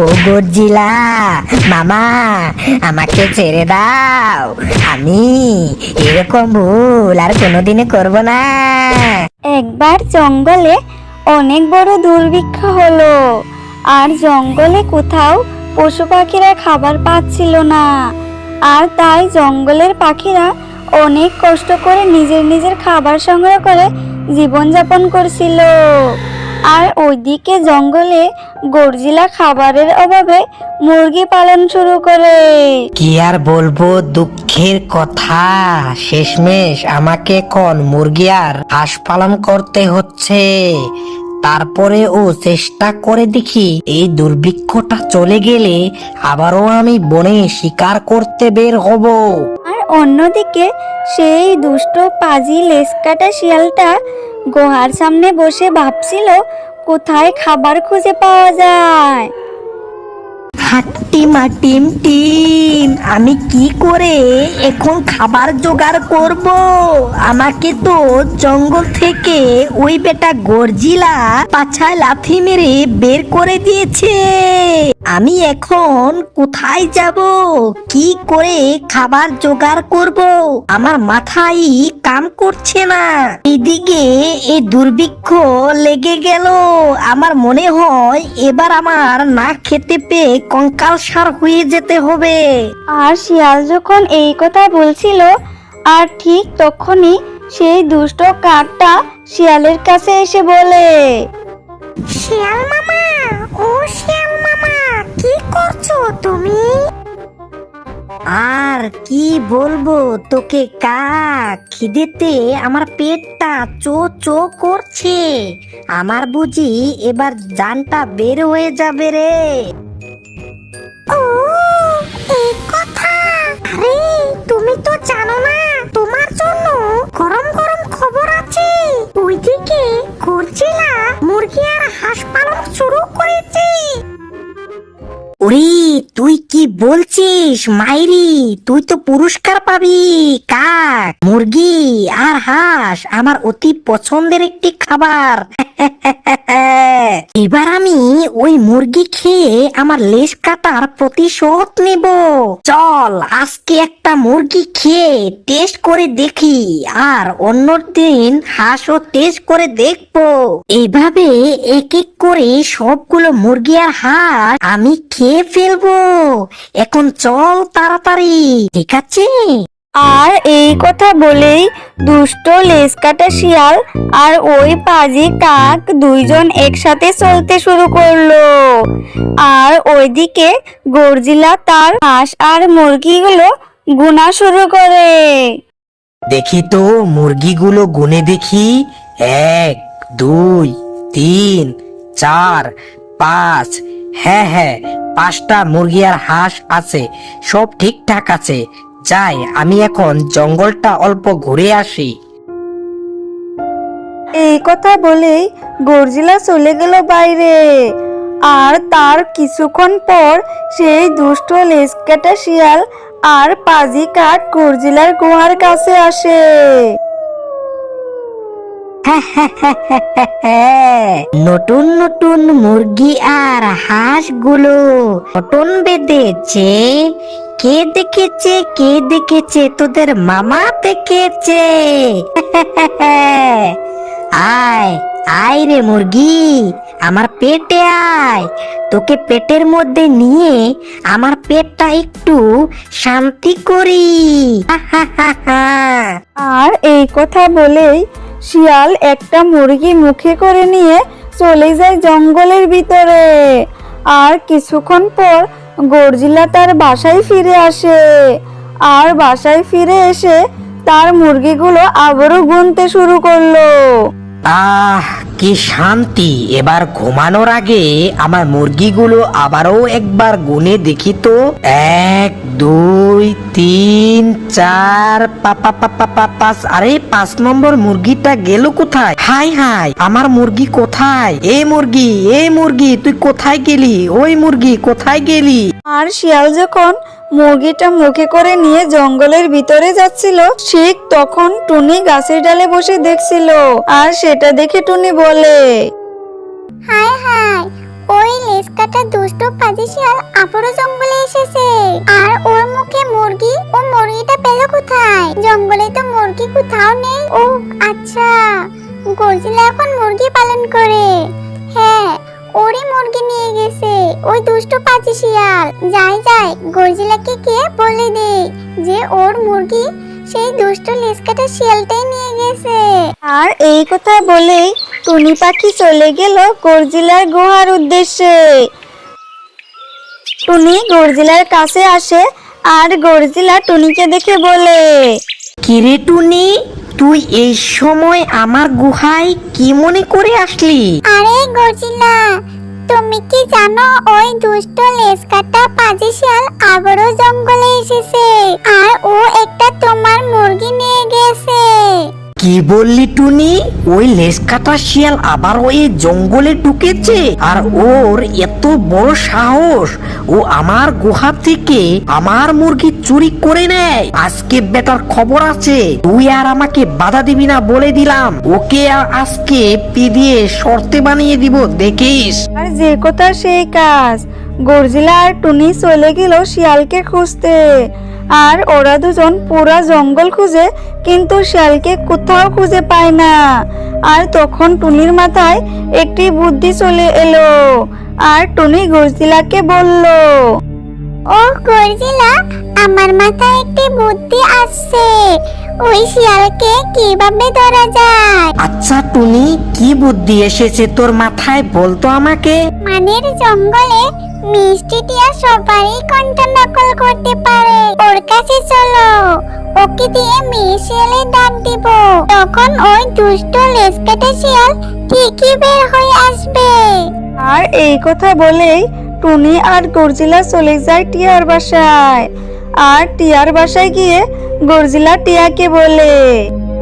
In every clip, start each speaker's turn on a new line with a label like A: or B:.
A: ও গর্জিলা, মামা, আমাকে ছেড়ে দাও। আমি এরকম ভুল আর কোনোদিনই করব না।
B: একবার জঙ্গলে অনেক বড় দুর্ভিক্ষ হলো, আর জঙ্গলে কোথাও পশু পাখিরা খাবার পাচ্ছিল না। আর তাই জঙ্গলের পাখিরা অনেক কষ্ট করে নিজের নিজের খাবার সংগ্রহ করে জীবনযাপন করছিল। আর ওইদিকে জঙ্গলে গর্জিলা খাবারের অভাবে মুরগি পালন শুরু করে।
A: কি আর বলব দুঃখের কথা। শেষমেশ আমাকে এখন মুরগি আর হাঁস পালন করতে হচ্ছে। তারপরে ও চেষ্টা করে দেখি এই দুর্ভিক্ষটা চলে গেলে আবারও আমি বনে শিকার করতে বের হব।
B: আর অন্যদিকে সেই দুষ্ট পাজি লেসকাটা শিয়ালটা গুহার সামনে বসে ভাবছিল, কোথায় খাবার খুঁজে পাওয়া যায়?
A: হাট্টিমা টিম টিম আমি কি করে এখন খাবার জোগাড় করব? আমাকে তো জঙ্গল থেকে ওই বেটা গর্জিলা পাছায় লাথি মেরে বের করে দিয়েছে। আমি এখন কোথায় যাব? কি করে খাবার জোগাড় করব? আমার মাথায় কাম করছে না। এদিকে এই দুর্ভিক্ষ লেগে গেল। আমার মনে হয় এবার আমার না খেতে পেয়ে কঙ্কাল সার হয়ে যেতে হবে।
B: আর শিয়াল যখন এই কথা বলছিল আর ঠিক তখনই সেই দুষ্ট কাকটা শিয়ালের কাছে এসে বলে
A: শিয়াল মামা আর কি বলব? তোকে কাক খিদেতে আমার পেটটা চো চো করছে। আমার বুঝি এবার জানটা বের হয়ে যাবে রে। ও কথা? আরে, তুমি তো জানো না, তোমার জন্য গরম গরম খবর আছে। ওইদিকে গর্জিলা মুরগি আর হাঁস পালন শুরু করেছে। ওরে তুই কি বলছিস, মাইরি? তুই তো পুরস্কার পাবি, কাক? মুরগি আর হাঁস আমার অতি পছন্দের একটি খাবার। এবার আমি ওই মুরগি খেয়ে আমার লেজ কাটার প্রতিশোধ নেব। চল, আজকে একটা মুরগি খেয়ে টেস্ট করে দেখি, আর অন্য দিন হাঁসও টেস্ট করে দেখব। এইভাবে এক এক করে সবগুলো মুরগি আর হাঁস আমি খেয়ে ফেলব। এখন চল তাড়াতাড়ি, ঠিক আছে?
B: আর এই কথা বলেই দুষ্ট লেসকাটা শিয়াল আর ওই পাজি কাক দুইজন একসাথে চলতে শুরু করল। আর ওইদিকে গর্জিলা তার হাঁস আর মুরগিগুলো গুনা শুরু করে।
A: দেখি তো মুরগিগুলো গুনে দেখি। এক, দুই, তিন, চার, পাঁচ হ্যাঁ হ্যাঁ পাঁচটা মুরগি আর হাঁস আছে, সব ঠিকঠাক আছে। যাই আমি এখন জঙ্গলটা অল্প ঘুরে আসি।
B: এই কথা বলেই গর্জিলা চলে গেল বাইরে। আর তার কিছুক্ষণ পর সেই দুষ্ট লেসকাটা শিয়াল আর পাজি কাক গর্জিলার গুহার কাছে আসে।
A: নতুন নতুন মুরগি আর হাঁস হাঁসগুলো নতুন বেঁধেছে। কে দেখেছে কে দেখেছে? তোদের মামা দেখেছে। আয় আয় রে মুরগি, আমার পেটে আয়। তোকে পেটের মধ্যে নিয়ে আমার পেটটা একটু শান্তি করি।
B: আর এই কথা বলেই শিয়াল একটা মুরগি মুখে করে নিয়ে চলে যায় জঙ্গলের ভিতরে। আর কিছুক্ষণ পর গর্জিলা তার বাসায় ফিরে আসে। আর বাসায় ফিরে এসে তার মুরগিগুলো আবারও গুনতে শুরু করল।
A: আহ, কি শান্তি। এবার ঘুমানোর আগে আমার মুরগিগুলো আবারও একবার গুনে দেখি তো। এক দুই তিন চার পাঁচ। আরে পাঁচ নম্বর মুরগিটা গেল কোথায়? হাই হাই আমার মুরগি কোথায়? এ মুরগি এ মুরগি তুই কোথায় গেলি? ওই মুরগি কোথায় গেলি?
B: আর শিয়াল যখন মুরগিটা মুখে করে নিয়ে জঙ্গলের ভিতরে যাচ্ছিল ঠিক তখন টুনি গাছের ডালে বসে দেখছিল। আর সেটা দেখে টুনি বলে
C: হায় হায় ওই লেসকাটা দুষ্ট পাজি শিয়াল আবারও জঙ্গলে এসেছে। আর ওর মুখে মুরগি ও মুরগিটা পেল কোথায়? জঙ্গলে তো মুরগি কোথাও নেই। ও আচ্ছা। গরজিলা এখন মুরগি পালন করে। হ্যাঁ ওরই মুরগি নিয়ে গেছে, ওই দুষ্ট পাজি শিয়াল যাই যাই, গরজিলাকে কে বলে দে যে ওর মুরগি সেই দুষ্ট লেসকাটা শিয়ালটাই নিয়ে গেছে।
B: আর এই কথা বলেই টুনি পাখি চলে গেল গর্জিলার গুহার উদ্দেশ্যে। টুনি গর্জিলার কাছে আসে আর গর্জিলা টুনিকে দেখে বলে
A: কিরে টুনি তুই এই সময় আমার গুহায় কি মনে করে আসলি?
C: আরে গজিলা তুমি কি জানো ওই দুষ্ট লেসকাটা পাজি শিয়াল আবারও জঙ্গলে এসেছে? আর ও একটা তোমার মুরগি নিয়ে গেছে।
A: কি বললি টুনি? ওই লেজ কাটা শিয়াল আবার ওই জঙ্গলে ঢুকেছে, আর ওর এত বড় সাহস। ও আমার গুহা থেকে আমার মুরগি চুরি করে নেয়। আজকে বেটার খবর আছে। তুই আর আমাকে বাধা দিবি না বলে দিলাম। ওকে আজকে পি দিয়ে শর্তে বানিয়ে দিব, দেখিস?
B: আর যে কথা সেই কাজ। গর্জিলা আর টুনি চলে গেল শিয়ালকে খুঁজতে। আর ওরা দুজন পুরা জঙ্গল খুঁজে কিন্তু শিয়ালকে কোথাও খুঁজে পায় না। আর তখন টুনির মাথায় একটি বুদ্ধি চলে এলো আর টুনি গর্জিলাকে বলল
C: ও গজিলা আমার মাথায় একটি বুদ্ধি আসছে। ওই শিয়ালকে কীভাবে ধরা যায়?
A: আচ্ছা টুনি কি বুদ্ধি এসেছে তোর মাথায় বলতো আমাকে।
C: মানের জঙ্গলে মিষ্টি টিয়া সবারই কণ্ঠ নকল করতে পারে। ওর কাছে চলো, ওকে দিয়ে মেয়ে শিয়ালের ডাক দিব। তখন ওই দুষ্ট লেসকাটা শিয়াল ঠিকই বের হয়ে আসবে।
B: আর এই কথা বলেই টুনি আর গর্জিলা চলে যায় টিয়ার বাসায়। আর টিয়ার বাসায় গিয়ে গর্জিলা টিয়াকে বলে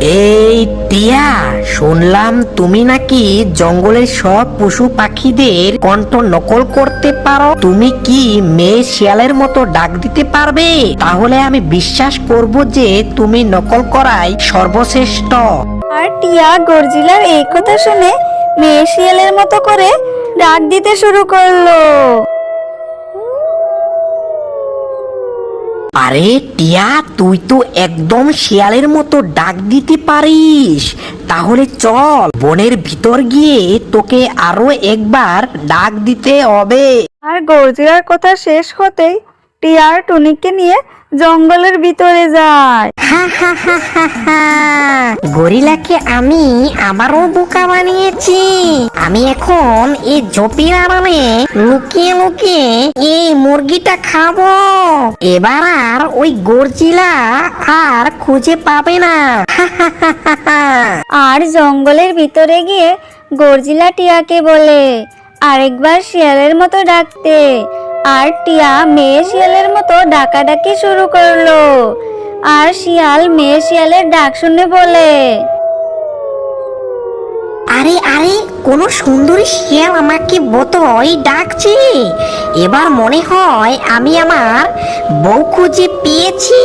A: এই টিয়া, শুনলাম তুমি নাকি জঙ্গলের সব পশু পাখিদের কণ্ঠ নকল করতে পারো। তুমি কি মেয়ে শিয়ালের মতো ডাক দিতে পারবে? তাহলে আমি বিশ্বাস করব যে তুমি নকল করাই সর্বশ্রেষ্ঠ।
B: আর টিয়া গর্জিলার এই কথা শুনে মেয়ে শিয়ালের মতো করে ডাক দিতে শুরু করল।
A: আরে টিয়া, তুই তো একদম শিয়ালের মতো ডাক দিতে পারিস। তাহলে চল, বনের ভিতর গিয়ে তোকে আরও একবার ডাক দিতে হবে।
B: আর গর্জিয়ার কথা শেষ হতেই টিয়ার টুনিকে নিয়ে জঙ্গলের ভিতরে যায়।
A: গরিলাকে আমি আবারও বোকা বানিয়েছি। আমি এখন এই ঝোপির আড়ালে লুকিয়ে লুকিয়ে এই মুরগিটা খাব। এবার আর ওই গরজিলা আর খুঁজে পাবে না।
B: আর জঙ্গলের ভিতরে গিয়ে গরজিলা টিয়াকে বলে আরেকবার শিয়ালের মতো ডাকতে। আর টিয়া মেয়ে শিয়ালের মতো ডাকাডাকি শুরু করল। আর শিয়াল মেয়ে শিয়ালের ডাক শুনে বলে,
A: আরে আরে কোন সুন্দরী শিয়াল আমাকে বোতই ডাকছে। এবার মনে হয় আমি আমার বউ খুঁজে পেয়েছি।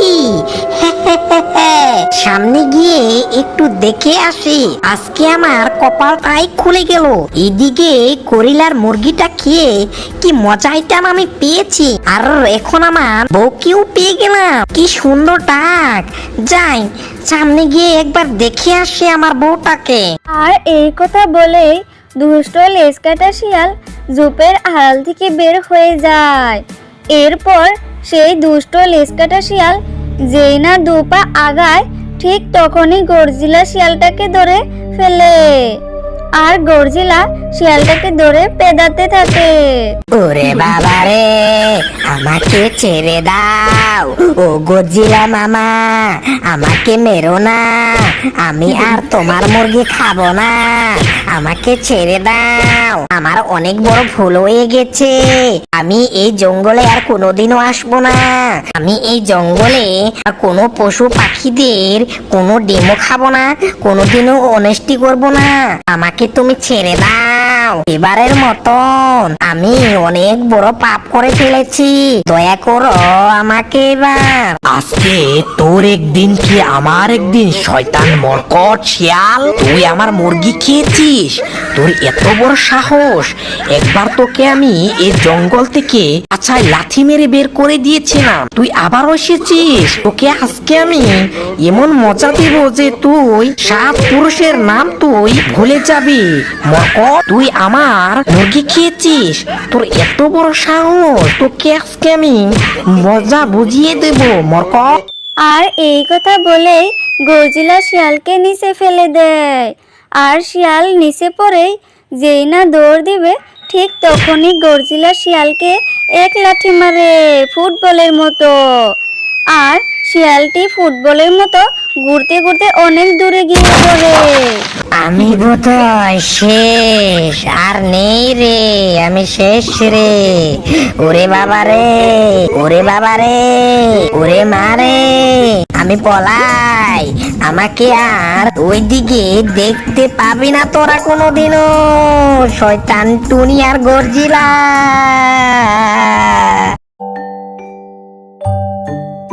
A: সামনে গিয়ে একটু দেখে আসি। আজকে আমার কপালটাই খুলে গেল। এদিকে গরিলার মুরগিটা খেয়ে কি মজাইটাম আমি পেয়েছি। আর এখন আমার বউকেও পেয়ে গেলাম। কি সুন্দর ডাক। যাই, সামনে গিয়ে একবার দেখে আসি আমার বউটাকে।
B: আর এই কথা বলেই দুষ্ট লেসকাটা শিয়াল জুপের আড়াল থেকে বের হয়ে যায়। এরপর সেই দুষ্ট লেসকাটা শিয়াল যেই না দুপা আগায়, ঠিক তখনই গর্জিলা শিয়ালটাকে ধরে ফেলে। আর গর্জিলা শিয়ালটাকে ধরে পেদাতে থাকে।
A: ওরে বাবা রে আমাকে ছেড়ে দাও। ও গজিলা মামা, আমাকে মেরো না। আমি আর তোমার মুরগি খাব না। আমাকে ছেড়ে দাও। আমার অনেক বড় ভুল হয়ে গেছে। আমি এই জঙ্গলে আর কোনোদিনও আসব না। আমি এই জঙ্গলে কোনো পশু পাখিদের কোনো ডিমও খাব না। কোনোদিনও অনেস্টি করব না। আমাকে তুমি ছেড়ে দাও এবারের মতন। আমি অনেক বড় পাপ করে ফেলেছি। দয়া করো আমাকে এবার।
D: আজকে তোর একদিন কি আমার একদিন শয়তান মরকট শিয়াল? তুই আমার মুরগি খেয়েছিস? তোর এত বড় সাহস। একবার তোকে আমি এই জঙ্গল থেকে আচ্ছা লাথি মেরে বের করে দিয়েছিলাম। তুই আবার এসেছিস? তোকে আজকে আমি এমন মজা দেব যে তুই সাত পুরুষের নাম তুই ভুলে যাবি। মরকট, তুই আমার মুরগি খেয়েছিস? তোর এত বড় সাহস, তোকে আজকে আমি মজা বুঝিয়ে দেব মরকট
B: আর এই কথা বলেই গর্জিলা শিয়ালকে নিচে ফেলে দেয়। আর শিয়াল নিচে পড়েই যেই না দৌড় দিবে, ঠিক তখনই গর্জিলা শিয়ালকে এক লাঠি মারে ফুটবলের মতো। আর শিয়ালটি ফুটবলের মতো ঘুরতে ঘুরতে অনেক দূরে গিয়ে পড়ে।
A: আমি বোধহয় শেষ, আর নেই রে, আমি শেষ রে। ওরে বাবা রে, ওরে বাবা রে, ওরে মা রে, আমি পলাই। আমাকে আর ওইদিকে দেখতে পাবি না তোরা কোনোদিনও, শয়তান টুনি আর গর্জিলা।